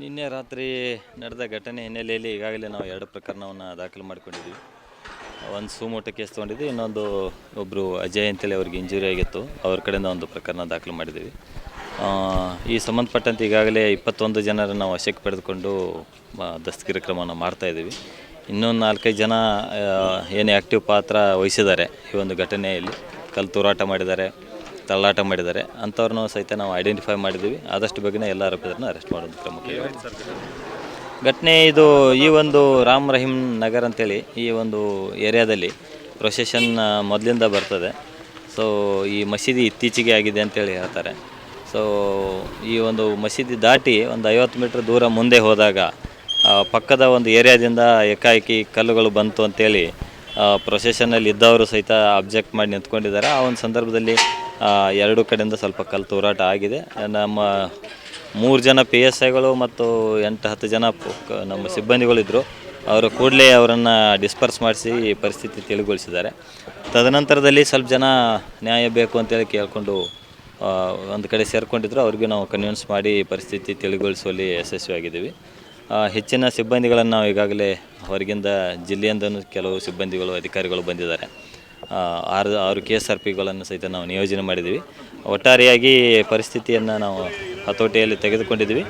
ನಿನ್ನೆ ರಾತ್ರಿ ನಡೆದ ಘಟನೆ ಹಿನ್ನೆಲೆಯಲ್ಲಿ ಈಗಾಗಲೇ ನಾವು ಎರಡು ಪ್ರಕರಣವನ್ನು ದಾಖಲು ಮಾಡಿಕೊಂಡಿದ್ದೀವಿ ಒಂದು ಸುಮೋಟ ಕೇಸ್ ತೊಗೊಂಡಿದ್ವಿ ಇನ್ನೊಂದು ಒಬ್ಬರು ಅಜಯ್ ಅಂತೇಳಿ ಅವ್ರಿಗೆ ಇಂಜುರಿ ಆಗಿತ್ತು. ಅವ್ರ ಕಡೆಯಿಂದ ಒಂದು ಪ್ರಕರಣ ದಾಖಲು ಮಾಡಿದ್ದೀವಿ. ಈ ಸಂಬಂಧಪಟ್ಟಂತೆ ಈಗಾಗಲೇ ಇಪ್ಪತ್ತೊಂದು ಜನರನ್ನು ವಶಕ್ಕೆ ಪಡೆದುಕೊಂಡು ದಸ್ತಗಿರಿ ಕ್ರಮವನ್ನು ಮಾಡ್ತಾಯಿದ್ದೀವಿ ಇನ್ನೊಂದು ನಾಲ್ಕೈದು ಜನ ಏನು ಆ್ಯಕ್ಟಿವ್ ಪಾತ್ರ ವಹಿಸಿದ್ದಾರೆ ಈ ಒಂದು ಘಟನೆಯಲ್ಲಿ. ಕಲ್ಲು ತೂರಾಟ ಮಾಡಿದ್ದಾರೆ. ತಳ್ಳಾಟ ಮಾಡಿದ್ದಾರೆ. ಅಂಥವ್ರನ್ನೂ ಸಹಿತ ನಾವು ಐಡೆಂಟಿಫೈ ಮಾಡಿದ್ದೀವಿ. ಆದಷ್ಟು ಬೇಗನೆ ಎಲ್ಲ ಆರೋಪಿತರನ್ನ ಅರೆಸ್ಟ್ ಮಾಡೋದು ಕ್ರಮ ಘಟನೆ ಇದು ಈ ಒಂದು ರಾಮ್ ರಹೀಮ್ ನಗರ್ ಅಂತೇಳಿ ಈ ಒಂದು ಏರಿಯಾದಲ್ಲಿ ಪ್ರೊಸೆಷನ್ ಮೊದಲಿಂದ ಬರ್ತದೆ. ಸೊ ಈ ಮಸೀದಿ ಇತ್ತೀಚೆಗೆ ಆಗಿದೆ ಅಂತೇಳಿ ಹೇಳ್ತಾರೆ. ಸೊ ಈ ಒಂದು ಮಸೀದಿ ದಾಟಿ ಒಂದು ಐವತ್ತು ಮೀಟ್ರ್ ದೂರ ಮುಂದೆ ಹೋದಾಗ ಪಕ್ಕದ ಒಂದು ಏರಿಯಾದಿಂದ ಏಕಾಏಕಿ ಕಲ್ಲುಗಳು ಬಂತು ಅಂತೇಳಿ ಪ್ರೊಸೆಷನಲ್ಲಿ ಇದ್ದವರು ಸಹಿತ ಅಬ್ಜೆಕ್ಟ್ ಮಾಡಿ ನಿಂತ್ಕೊಂಡಿದ್ದಾರೆ. ಆ ಒಂದು ಸಂದರ್ಭದಲ್ಲಿ ಎರಡು ಕಡೆಯಿಂದ ಸ್ವಲ್ಪ ಕಲ್ಲು ತೂರಾಟ ಆಗಿದೆ. ನಮ್ಮ ಮೂರು ಜನ ಪಿ ಎಸ್ ಐಗಳು ಮತ್ತು ಎಂಟು ಹತ್ತು ಜನ ನಮ್ಮ ಸಿಬ್ಬಂದಿಗಳಿದ್ದರು ಅವರು ಕೂಡಲೇ ಅವರನ್ನು ಡಿಸ್ಪರ್ಸ್ ಮಾಡಿಸಿ ಪರಿಸ್ಥಿತಿ ತಿಳಿಗೊಳಿಸಿದ್ದಾರೆ. ತದನಂತರದಲ್ಲಿ ಸ್ವಲ್ಪ ಜನ ನ್ಯಾಯ ಬೇಕು ಅಂತೇಳಿ ಕೇಳಿಕೊಂಡು ಒಂದು ಕಡೆ ಸೇರಿಕೊಂಡಿದ್ರು. ಅವ್ರಿಗೂ ನಾವು ಕನ್ವಿನ್ಸ್ ಮಾಡಿ ಪರಿಸ್ಥಿತಿ ತಿಳಿಗೊಳಿಸುವಲ್ಲಿ ಯಶಸ್ವಿಯಾಗಿದ್ದೀವಿ. ಹೆಚ್ಚಿನ ಸಿಬ್ಬಂದಿಗಳನ್ನು ನಾವು ಈಗಾಗಲೇ ಹೊರಗಿಂದ ಜಿಲ್ಲೆಯಿಂದನೂ ಕೆಲವು ಸಿಬ್ಬಂದಿಗಳು, ಅಧಿಕಾರಿಗಳು ಬಂದಿದ್ದಾರೆ. ಆರು ಆರು ಕೆ ಎಸ್ ಆರ್ ಪಿಗಳನ್ನು ಸಹಿತ ನಾವು ನಿಯೋಜನೆ ಮಾಡಿದ್ದೀವಿ. ಒಟ್ಟಾರೆಯಾಗಿ ಪರಿಸ್ಥಿತಿಯನ್ನು ನಾವು ಹತೋಟಿಯಲ್ಲಿ ತೆಗೆದುಕೊಂಡಿದ್ದೀವಿ.